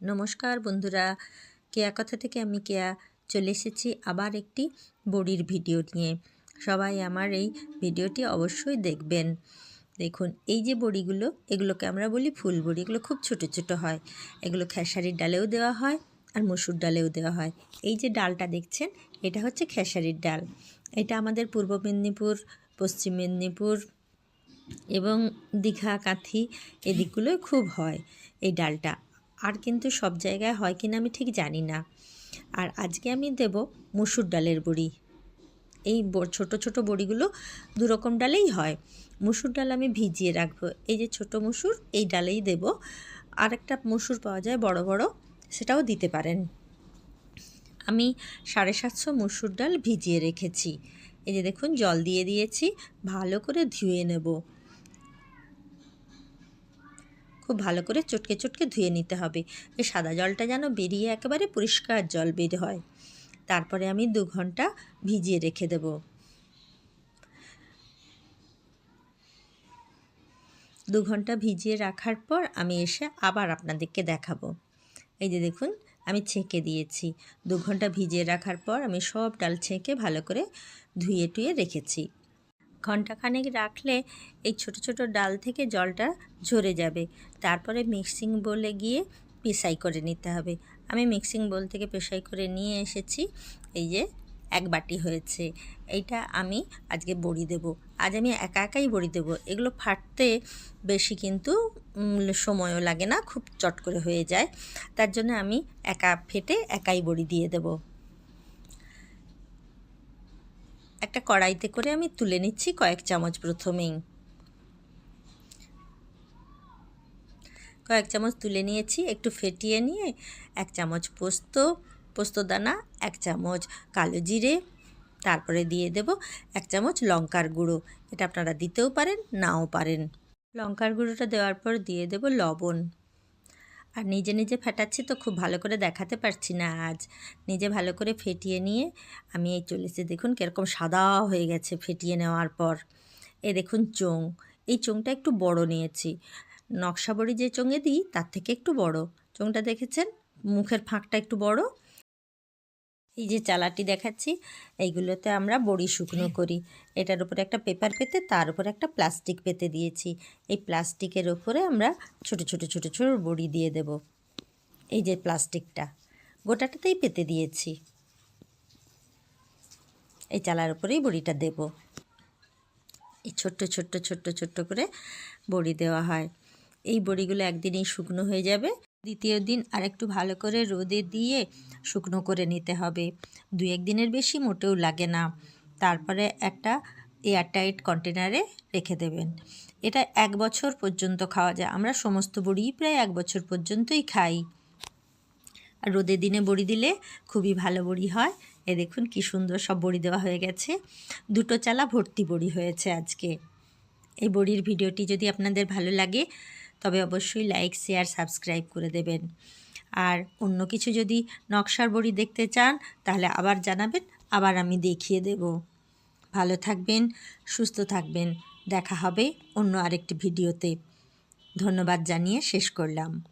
নমস্কার বন্ধুরা। কেয়া কথা থেকে আমি কেয়া চলে এসেছি আবার একটি বড়ির ভিডিও নিয়ে। সবাই আমার এই ভিডিওটি অবশ্যই দেখবেন। দেখুন, এই যে বড়িগুলো, এগুলোকে আমরা বলি ফুল বড়ি। এগুলো খুব ছোট ছোট হয়। এগুলো খেসারির ডালেও দেওয়া হয় আর মসুর ডালেও দেওয়া হয়। এই যে ডালটা দেখছেন, এটা হচ্ছে খেসারির ডাল। এটা আমাদের পূর্ব মেদিনীপুর, পশ্চিম মেদিনীপুর এবং দীঘা, কাঁথি এদিকগুলোয় খুব হয় এই ডালটা। আর কিন্তু সব জায়গায় হয় কিনা আমি ঠিক জানি না। আর আজকে আমি দেব মুসুর ডালের বড়ি। এই ছোট ছোট বড়িগুলো দু রকম ডালেই হয়। মুসুর ডাল আমি ভিজিয়ে রাখব। এই যে ছোট মুসুর, এই ডালেই দেব। আর একটা মুসুর পাওয়া যায় বড় বড়, সেটাও দিতে পারেন। আমি সাড়ে সাতশো মুসুর ডাল ভিজিয়ে রেখেছি। এই যে দেখুন, জল দিয়ে দিয়েছি। ভালো করে ধুয়ে নেব। খুব ভালো করে চটকে চটকে ধুয়ে নিতে হবে। এই সাদা জলটা যেন বেরিয়ে একেবারে পরিষ্কার জল বের হয়। তারপরে আমি দু ঘণ্টা ভিজিয়ে রেখে দেব। দু ঘণ্টা ভিজিয়ে রাখার পর আমি এসে আবার আপনাদেরকে দেখাবো। এই যে দেখুন, আমি ছেঁকে দিয়েছি। দু ঘণ্টা ভিজিয়ে রাখার পর আমি সব ডাল ছেঁকে ভালো করে ধুয়ে টুয়ে রেখেছি। ঘণ্টাখানেক রাখলে এই ছোট ছোট ডাল থেকে জলটা ঝরে যাবে। তারপরে মিক্সিং বলে গিয়ে পেশাই করে নিতে হবে। আমি মিক্সিং বোল থেকে পেশাই করে নিয়ে এসেছি। এই যে এক বাটি হয়েছে। এইটা আমি আজকে বড়ি দেব। আজ আমি একা একাই বড়ি দেবো। এগুলো ফাটতে বেশি কিন্তু সময়ও লাগে না। খুব চট করে হয়ে যায়। তার জন্য আমি একা ফেটে একাই বড়ি দিয়ে দেবো। একটা কড়াইতে করে আমি তুলে নিচ্ছি কয়েক চামচ প্রথমেই। কয়েক চামচ তুলে নিয়েছি, একটু ফেটিয়ে নিয়ে এক চামচ পোস্ত, পোস্তদানা, এক চামচ কালো জিরে, তারপরে দিয়ে দেব এক চামচ লঙ্কার গুঁড়ো। এটা আপনারা দিতেও পারেন, নাও পারেন। লঙ্কার গুঁড়োটা দেওয়ার পর দিয়ে দেব লবণ। আর নিজে নিজে ফেটাচ্ছি তো খুব ভালো করে দেখাতে পারছি না আজ। নিজে ভালো করে ফেটিয়ে নিয়ে আমি এই চলেছি দেখুন কীরকম সাদা হয়ে গেছে ফেটিয়ে নেওয়ার পর। এ দেখুন চোং এই চোংটা একটু বড় নিয়েছি। নকশা বড়ি যে চোঙে দিই, তার থেকে একটু বড়। চোংটা দেখেছেন? মুখের ফাঁকটা একটু বড়। এই যে চালাটি দেখাচ্ছি এইগুলোতে আমরা বড়ি শুকনো করি। এটার উপরে একটা পেপার পেতে তার উপরে একটা প্লাস্টিক পেতে দিয়েছি। এই প্লাস্টিকের ওপরে আমরা ছোট ছোট ছোট ছোট বড়ি দিয়ে দেব। এই যে প্লাস্টিকটা গোটাটাতেই পেতে দিয়েছি। এই চালার উপরেই বড়িটা দেব। এই ছোট্ট ছোট্ট ছোট্ট ছোট্ট করে বড়ি দেওয়া হয়। এই বড়িগুলো একদিনেই শুকনো হয়ে যাবে। দ্বিতীয় দিন আরেকটু ভালো করে রোদে দিয়ে শুকনো করে নিতে হবে। দু এক দিনের বেশি মোটেও লাগে না। তারপরে একটা এয়ারটাইট কন্টেনারে রেখে দেবেন। এটা এক বছর পর্যন্ত খাওয়া যায়। আমরা সমস্ত বড়িই প্রায় এক বছর পর্যন্তই খাই। আর রোদের দিনে বড়ি দিলে খুবই ভালো বড়ি হয়। এ দেখুন কি সুন্দর সব বড়ি দেওয়া হয়ে গেছে। দুটো চালা ভর্তি বড়ি হয়েছে আজকে। এই বড়ির ভিডিওটি যদি আপনাদের ভালো লাগে তবে অবশ্যই লাইক শেয়ার সাবস্ক্রাইব করে দেবেন। আর অন্য কিছু যদি নকশার বড়ি দেখতে চান, তাহলে আবার জানাবেন, আবার আমি দেখিয়ে দেব। ভালো থাকবেন, সুস্থ থাকবেন। দেখা হবে অন্য আরেকটি ভিডিওতে। ধন্যবাদ জানিয়ে শেষ করলাম।